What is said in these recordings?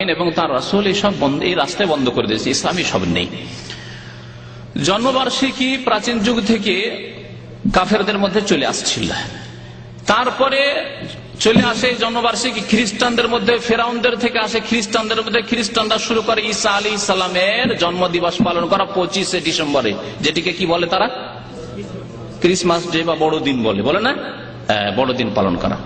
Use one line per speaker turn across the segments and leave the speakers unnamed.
এবং তার রাসুল এইসব বন্ধ এই রাস্তায় বন্ধ করে দিয়েছে ইসলামী সব নেই। জন্মবার্ষিকী প্রাচীন যুগ থেকে কাফেরদের মধ্যে চলে আসছিল। তারপরে চলে আসে জন্মবার্ষিকী খ্রিস্টানদের মধ্যে ফেরাউনদের থেকে আসে খ্রিস্টানদের মধ্যে। খ্রিস্টানরা শুরু করে ঈসা আলী ইসলামের জন্ম দিবস পালন করা পঁচিশে ডিসেম্বরে। যেটিকে কি বলে তারা? ক্রিসমাস ডে বা বড়দিন বলে। বলে না? হ্যাঁ, বড়দিন পালন করা।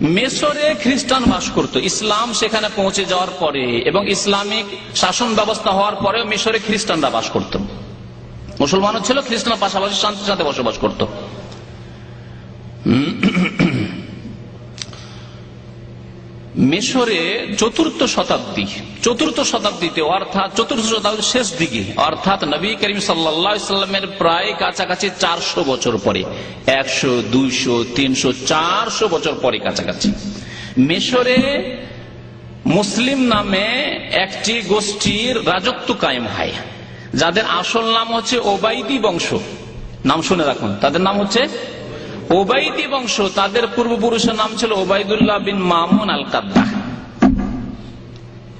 মেসরে খ্রিস্টান বাস করত। ইসলাম সেখানে পৌঁছে যাওয়ার পরে এবং ইসলামিক শাসন ব্যবস্থা হওয়ার পরেও মেসরে খ্রিস্টানরা বাস করত। মুসলমানও ছিল খ্রিস্টান পাশাপাশি শান্তির সাথে বসবাস করত। মিশরে চতুর্থ শতাব্দী, চতুর্থ শতাব্দীতে, অর্থাৎ চতুর্থ শতাব্দীর শেষ দিকে, অর্থাৎ নবী করিম সাল্লামের প্রায় কাছাকাছি চারশো বছর পরে, একশো, দুইশো, তিনশো, চারশো বছর পরে কাছাকাছি। মিশরে মুসলিম নামে একটি গোষ্ঠীর রাজত্ব কায়েম হয়, যাদের আসল নাম হচ্ছে ওবাইদি বংশ। নাম শুনে রাখুন, তাদের নাম হচ্ছে ওবাইদি বংশ, তাদের পূর্বপুরুষের নাম ছিল ওবায়দুল্লাহ বিন মামুন আল কাদ্দাহ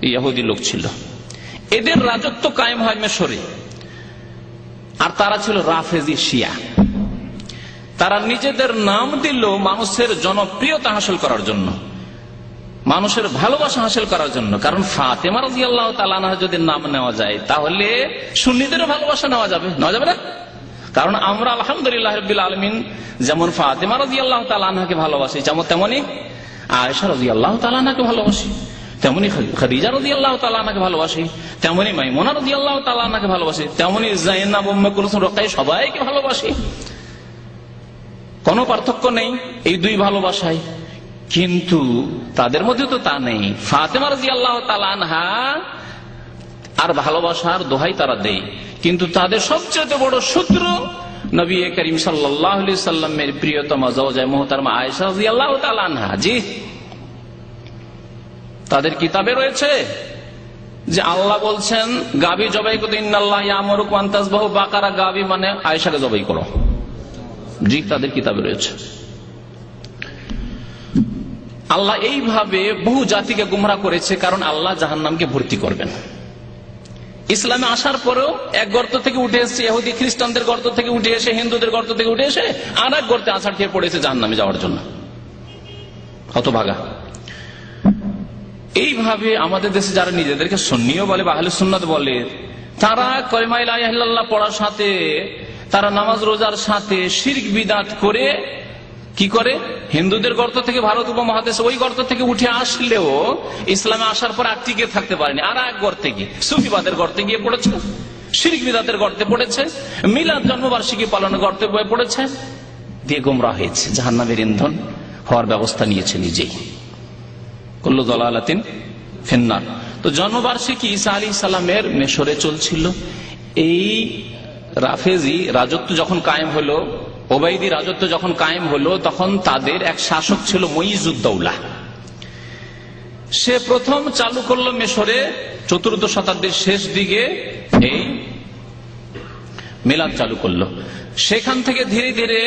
ইয়াহুদি লোক ছিল। এদের রাজত্ব কায়েম হয় মেশরে। আর তারা ছিল রাফেজি শিয়া। তারা নিজেদের নাম দিল মানুষের জনপ্রিয়তা হাসিল করার জন্য। মানুষের ভালোবাসা হাসিল করার জন্য। কারণ ফাতেমা রাজি আল্লাহ তালানা যদি নাম নেওয়া যায়, তাহলে সুন্নিদেরও ভালোবাসা নেওয়া যাবে। নেওয়া যাবে না? কারণ আমরা আলহামদুলিল্লাহ রবিল আলমিন যেমন ফাতেমা রাজি আল্লাহ তালানাকে ভালোবাসি, যেমন তেমনি আয়সা রাজি আল্লাহ তালানাকে ভালোবাসি, তেমনি খাদিজা রাজি আল্লাহ তালানাকে ভালোবাসি, তেমনি মাইমোনা রাজি আল্লাহ তালানাকে ভালোবাসি, তেমনি জাইনা বোম্মে কুলসুম রকাই সবাইকে ভালোবাসি। কোনো পার্থক্য নেই এই দুই ভালোবাসায়, কিন্তু তাদের মধ্যে তো তা নেই। ফাতেমা রাজি আল্লাহ তালানহা আর ভালোবাসার দোহাই তারা দেয়। কিন্তু তাদের সবচেয়ে বড় শত্রু নবী করিম সাল্লামের প্রিয়তমা জওজায় মোহতারমা জি। তাদের কিতাবে রয়েছে যে আল্লাহ বলছেন, গাবি জবাই করতে ইন্নাল্লাহ ইয়ামরুক ওয়ান্তাসবাহু বাকারা। গাবি মানে আয়েশাকে জবাই করো। জি, তাদের কিতাবে রয়েছে। আল্লাহ এইভাবে বহু জাতিকে গুমরা করেছে কারণ আল্লাহ জাহান্নামকে ভর্তি করবেন। ইসলামে আসার পরেও এক গর্ত থেকে উঠে এসেছে এহুদি খ্রিস্টানদের গর্ত থেকে উঠে এসে, হিন্দুদের গর্ত থেকে উঠে এসে আর এক গর্তে আছাড় খেয়ে পড়েছে জাহান্নামে যাওয়ার জন্য। হতভাগা। এইভাবে আমাদের দেশে যারা নিজেদেরকে সন্নিও বলে বা আহলে সুন্নাত বলে, তারা কয়মাইল্লাহ পড়ার সাথে, তারা নামাজ রোজার সাথে শির্ক বিদাত করে কি করে? হিন্দুদের গর্ত থেকে ভারত উপমহাদেশ ওই গর্ত থেকে উঠে আসলেও ইসলামে আসার পর আর টিকে থাকতে পারেনি। আর এক গর্তে গিয়ে, সুফিবাদের গর্তে গিয়ে পড়েছে। শিরিক বিদাতের গর্তে পড়েছে। মিলাদ জন্মবার্ষিকী পালনের গর্তে পড়েছে। দিয়ে গোমরা হয়েছে। জাহান্নামের ইন্ধন হওয়ার ব্যবস্থা নিয়েছে নিজেই। করল দলালাতিন ফেন্নার। তো জন্মবার্ষিকী ঈসা আলী সালামের মেশরে চলছিল। এই রাফেজি রাজত্ব যখন কায়েম হলো ওবাইদি রাজত্ব যখন কায়েম হলো, তখন তাদের এক শাসক ছিল মইজুদ্দৌলা সে প্রথম চালু করল মেশরে চতুর্থ শতাব্দীর শেষ দিকে এই মেলাদ চালু করল। সেখান থেকে ধীরে ধীরে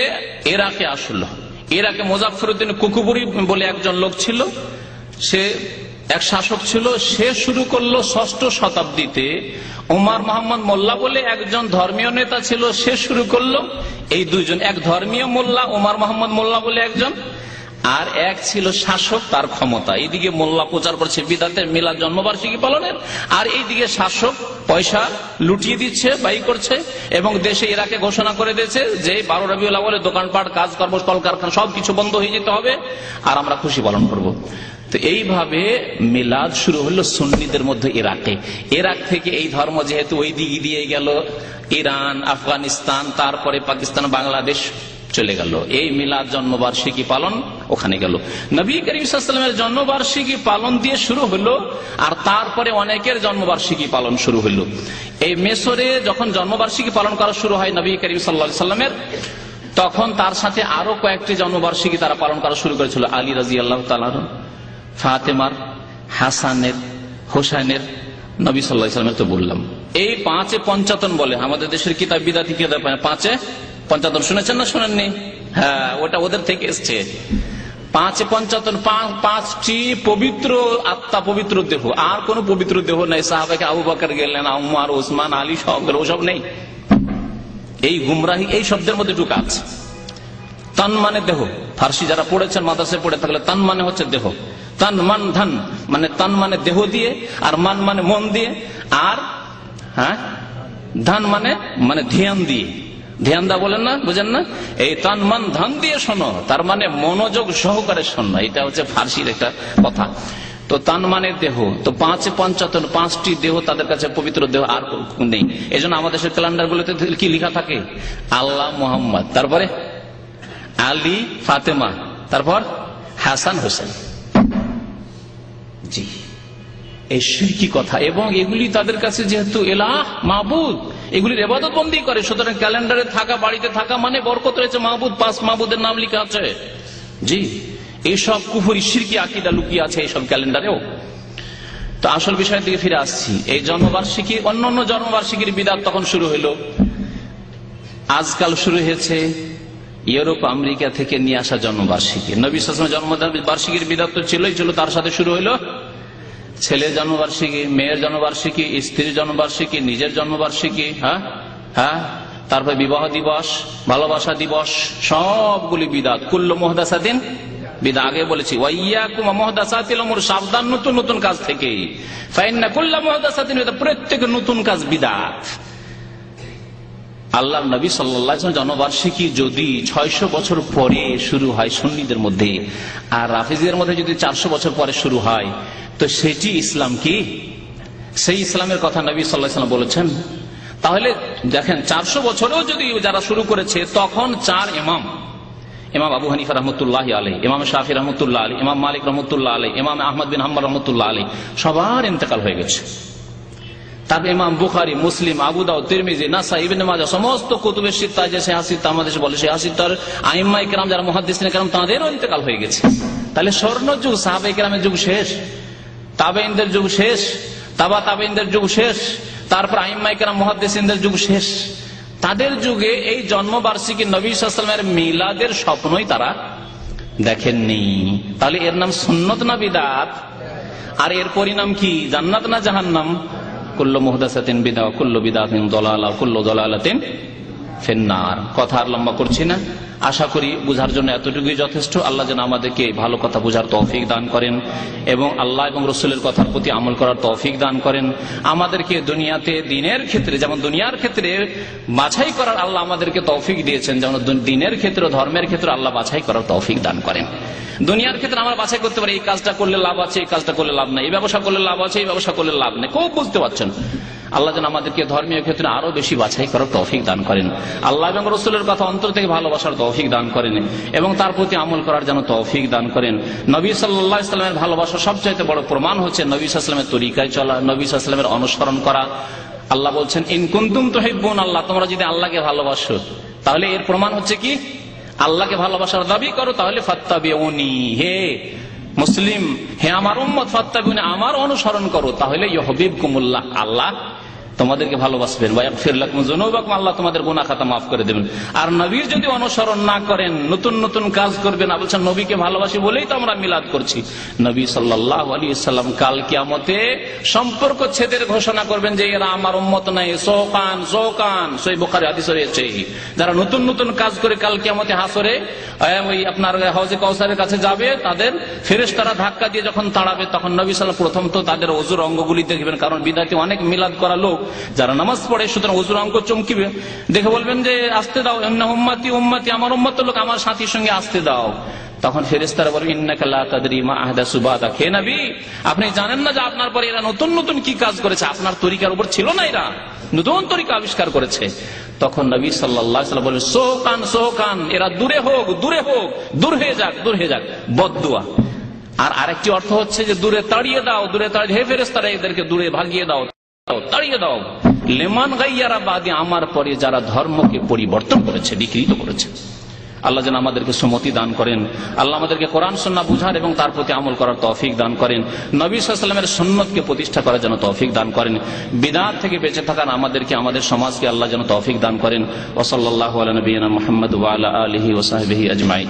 এরাকে আসলো। এরাকে মোজাফরুদ্দিন কুকুবুরি বলে একজন লোক ছিল। সে এক শাসক ছিল, সে শুরু করল ষষ্ঠ শতাব্দীতে। উমার মোহাম্মদ মোল্লা বলে একজন ধর্মীয় নেতা ছিল, সে শুরু করল। এই দুইজন, এক ধর্মীয় মোল্লা, উমার মোহাম্মদ মোল্লা বলে একজন, আর এক ছিল শাসক তার ক্ষমতা। এইদিকে মোল্লা প্রচার করছে বিদাতের মিলাদ জন্মবার্ষিকী পালনের, আর এইদিকে শাসক পয়সা লুটিয়ে দিচ্ছে, বাই করছে, এবং দেশে ইরাকে ঘোষণা করে দিয়েছে যে, বারো রবিউল আওয়ালে দোকানপাট কাজ কর্ম কলকারখানা, সবকিছু বন্ধ হয়ে যেতে হবে, আর আমরা খুশি পালন করব। তো এইভাবে মিলাদ শুরু হলো সুন্নিদের মধ্যে ইরাকে। ইরাক থেকে এই ধর্ম যেহেতু ওই দিকে দিয়ে গেল, ইরান, আফগানিস্তান, তারপরে পাকিস্তান, বাংলাদেশ চলে গেল। এই মিলাদ জন্মবার্ষিকী পালন ওখানে গেল। নবী করিমের জন্মবার্ষিকী পালন দিয়ে শুরু হলো আর তারপরে অনেকের জন্মবার্ষিকী পালন শুরু হলো। এই মেসরে যখন জন্মবার্ষিকী পালন করা শুরু হয় নবী করিম সাল্লা সাল্লামের তখন তার সাথে আরও কয়েকটি জন্মবার্ষিকী তারা পালন করা শুরু করেছিল। আলী রাজি আল্লাহ ফাতেমার, হাসানের, হোসাইনের, নবী সাল্লাহ ইসলামের তো বললাম। এই পাঁচে পঞ্চাতন বলে, আমাদের দেশের কিতাব বিদাতি কিতাব পাঁচে পঞ্চাতন শুনেছেন না শোনেননি? হ্যাঁ ওটা ওদের থেকে এসছে। পাঁচ পঞ্চাতন পাঁচটি পবিত্র আত্মা, পবিত্র দেহ। আর কোন পবিত্র দেহ নেই। সাহাবাকে আবু বাকর গেলেন, উমার ওসমান আলী সব ওসব নেই। এই গুমরাহি এই শব্দের মধ্যে ঢুকা আছে। তন মানে দেহ। ফার্সি যারা পড়েছেন, মাদ্রাসায় পড়ে থাকলে তন মানে হচ্ছে দেহ। তন মান ধন মানে তন মানে দেহ দিয়ে, আর মান মানে মন দিয়ে, আর হ্যাঁ? ধন মানে মানে ধ্যান দিয়ে। ধ্যান দা বলেন না, বুঝেন না? এই তন মান ধন দিয়ে শোনো, তার মানে মনোযোগ সহকারে শোনো, এটা হচ্ছে ফার্সির একটা কথা। তো তান মানে দেহ, তো পাঁচ পঞ্চাতন, পাঁচটি দেহ তাদের কাছে পবিত্র দেহ আর নেই। এই জন্য আমাদের দেশের ক্যালেন্ডার গুলোতে কি লেখা থাকে? আল্লাহ মোহাম্মদ। তারপরে আলী ফাতেমা, তারপর হাসান হোসেন। জি। এই সিরকি কথা এবং এগুলি তাদের কাছে যেহেতু এলাহ মাহবুদ এগুলির এবাদত বন্দি করে। সুতরাং ক্যালেন্ডারে থাকা, বাড়িতে থাকা মানে বরকত রয়েছে মাহবুদ পাঁচ মাহবুদের নাম লিখা আছে। জি, এইসব কুফুরি, সিরকি আকিদা লুকিয়ে আছে এইসব ক্যালেন্ডারেও। তো আসল বিষয়ের দিকে ফিরে আসছি। এই জন্মবার্ষিকী অন্য অন্য জন্মবার্ষিকীর বিদাত তখন শুরু হইল। আজকাল শুরু হয়েছে ইউরোপ, আমেরিকা থেকে নিয়ে আসা জন্মবার্ষিকী। নবী সাসমের জন্মদিন বার্ষিকীর বিদাত তো ছিলই, ছিল তার সাথে শুরু হইল ছেলের জন্মবার্ষিকী, মেয়ের জন্মবার্ষিকী, স্ত্রীর জন্মবার্ষিকী, নিজের জন্মবার্ষিকী হ্যাঁ? হ্যাঁ? তারপর বিবাহ দিবস, ভালোবাসা দিবস, সবগুলি বিদাত। কুল্ল মোহদাসাদিন বিদা। আগে বলেছি সাবধান নতুন নতুন কাজ থেকে প্রত্যেক নতুন কাজ বিদাত। আল্লাহ নবী সাল্লাহ জনবার্ষিকী যদি ছয়শো বছর পরে শুরু হয় সুন্নিদের মধ্যে, আর রাফিজদের মধ্যে যদি চারশো বছর পরে শুরু হয়, তো সেটি ইসলাম কি? সেই ইসলামের কথা নবী সাল্লাহ বলেছেন। তাহলে দেখেন, চারশো বছরেও যদি যারা শুরু করেছে, তখন চার ইমাম। ইমাম আবু হানিফা রহমতুল্লাহ আলী ইমাম শাহি রহমতুল্লাহ আলী ইমাম মালিক রহমতুল্লাহ আলী ইমাম আহমদ বিন হাম্মদ রহমতুল্লাহ আলী সবার ইন্তেকাল হয়ে গেছে। তারপর ইমাম বুখারি, মুসলিম আবুদাউ তিরমিজি নাসা ইবিন মাজা সমস্ত কুতুবের সিত্তা যে সে হাসিত আমাদের বলে সে হাসিতার আইম্মা ইকরাম যারা মহাদিস কেরাম, তাদেরও ইন্তেকাল হয়ে গেছে। তাহলে স্বর্ণ যুগ সাহাবা ইকরামের যুগ শেষ তাবেইনদের যুগ শেষ, তাবা তাবেইনদের যুগ শেষ, তারপর আইম্মা ইকরাম মহাদিসদের যুগ শেষ। তাদের যুগে এই জন্মবার্ষিকী নবী সাল্লামের মিলাদের স্বপ্নই তারা দেখেননি। তাহলে এর নাম সুন্নত না বিদাত? আর এর পরিণাম কি? জান্নাত না জাহান্নাম? কথা আর লম্বা করছি না। আশা করি বুঝার জন্য এতটুকুই যথেষ্ট। আল্লাহ যেন আমাদেরকে ভালো কথা বুঝার তৌফিক দান করেন এবং আল্লাহ এবং রসুলের কথার প্রতি আমল করার তৌফিক দান করেন। আমাদেরকে দুনিয়াতে দিনের ক্ষেত্রে, যেমন দুনিয়ার ক্ষেত্রে বাছাই করার আল্লাহ আমাদেরকে তৌফিক দিয়েছেন, যেমন দিনের ক্ষেত্রে ধর্মের ক্ষেত্রে আল্লাহ বাছাই করার তৌফিক দান করেন। দুনিয়ার ক্ষেত্রে আমরা বাছাই করতে পারি, এই কাজটা করলে লাভ আছে, এই কাজটা করলে লাভ নাই, এই ব্যবসা করলে লাভ আছে, এই ব্যবসা করলে লাভ নেই, খুব বুঝতে পারছেন। আল্লাহ যেন আমাদেরকে ধর্মীয় ক্ষেত্রে আরও বেশি বাছাই করার তৌফিক দান করেন। আল্লাহ এবং রসুলের কথা অন্তর থেকে ভালোবাসার তৌফিক দান করেন এবং তার প্রতি আমল করার যেন তৌফিক দান করেন। নবী সাল্লাহ ইসলামের ভালোবাসা সবচাইতে বড় প্রমাণ হচ্ছে নবী সাল্লামের তরিকায় চলা, নবী সাল্লামের অনুসরণ করা। আল্লাহ বলছেন ইনকুন্তুম তো হেব্বুন আল্লাহ, তোমরা যদি আল্লাহকে ভালোবাসো, তাহলে এর প্রমাণ হচ্ছে কি? আল্লাহকে ভালোবাসার দাবি করো, তাহলে ফাত্তাবি হে মুসলিম হে আমার উম্মত ফাত্তাবিউনি আমার অনুসরণ করো তাহলে ইহবিব কুমুল্লাহ আল্লাহ তোমাদেরকে ভালোবাসবেন। আল্লাহ তোমাদের গুনাহ খাতা মাফ করে দেবেন। আর নবীর যদি অনুসরণ না করেন, নতুন নতুন কাজ করবেন বলছেন নবীকে ভালোবাসি বলেই তো আমরা মিলাদ করছি। নবী সাল্লাহ আলী সাল্লাম কাল কিয়ামতে সম্পর্ক ছেদের ঘোষণা করবেন যে এরা আমার উম্মত নাই। সোকান সোকান সই বোখারে আদিস রয়েছে যারা নতুন নতুন কাজ করে কাল কিয়ামতে হাসরে ওই আপনার হজে কৌসারের কাছে যাবে, তাদের ফেরেস তারা ধাক্কা দিয়ে যখন তাড়াবে, তখন নবী সাল্লাম প্রথম তো তাদের অজুর অঙ্গগুলি দেখবেন, কারণ বিদাতি অনেক মিলাদ করা লোক যারা নামাজ পড়ে, সুতরাং অজুর অঙ্গ চমকিবে। দেখে বলবেন যে, আসতে দাও এমনি উম্মাতি উম্মাতি, আমার উম্মত লোক আমার সাথীর সঙ্গে আসতে দাও। তখন ফেরেস্তারা বলবে খেয়ে নাবি, আপনি জানেন না যে আপনার পরে এরা নতুন নতুন কি কাজ করেছে? আপনার তরিকার উপর ছিল না এরা। নতুন তরিকা আবিষ্কার করেছে। তখন নবী সাল্লাহ বলে সোকান সোকান, এরা দূরে হোক দূরে হোক, দূর হয়ে যাক, দূর হয়ে যাক বদুয়া আর আরেকটি অর্থ হচ্ছে যে, দূরে তাড়িয়ে দাও, দূরে তাড়িয়ে হে ফেরেস্তারা এদেরকে দূরে ভাগিয়ে দাও। আমার পরে যারা ধর্মকে পরিবর্তন করেছে, বিকৃত করেছে। আল্লাহ যেন আমাদেরকে সুমতি দান করেন। আল্লাহ আমাদেরকে কোরআন সন্না বুঝার এবং তার প্রতি আমল করার তৌফিক দান করেন। নবী সাল্লামের সন্ন্যতকে প্রতিষ্ঠা করার জন্য তৌফিক দান করেন। বিদাত থেকে বেঁচে থাকার আমাদেরকে, আমাদের সমাজকে আল্লাহ যেন তৌফিক দান করেন। ওসল্লাহ আলী নবীনা ওয়ালা আজমাই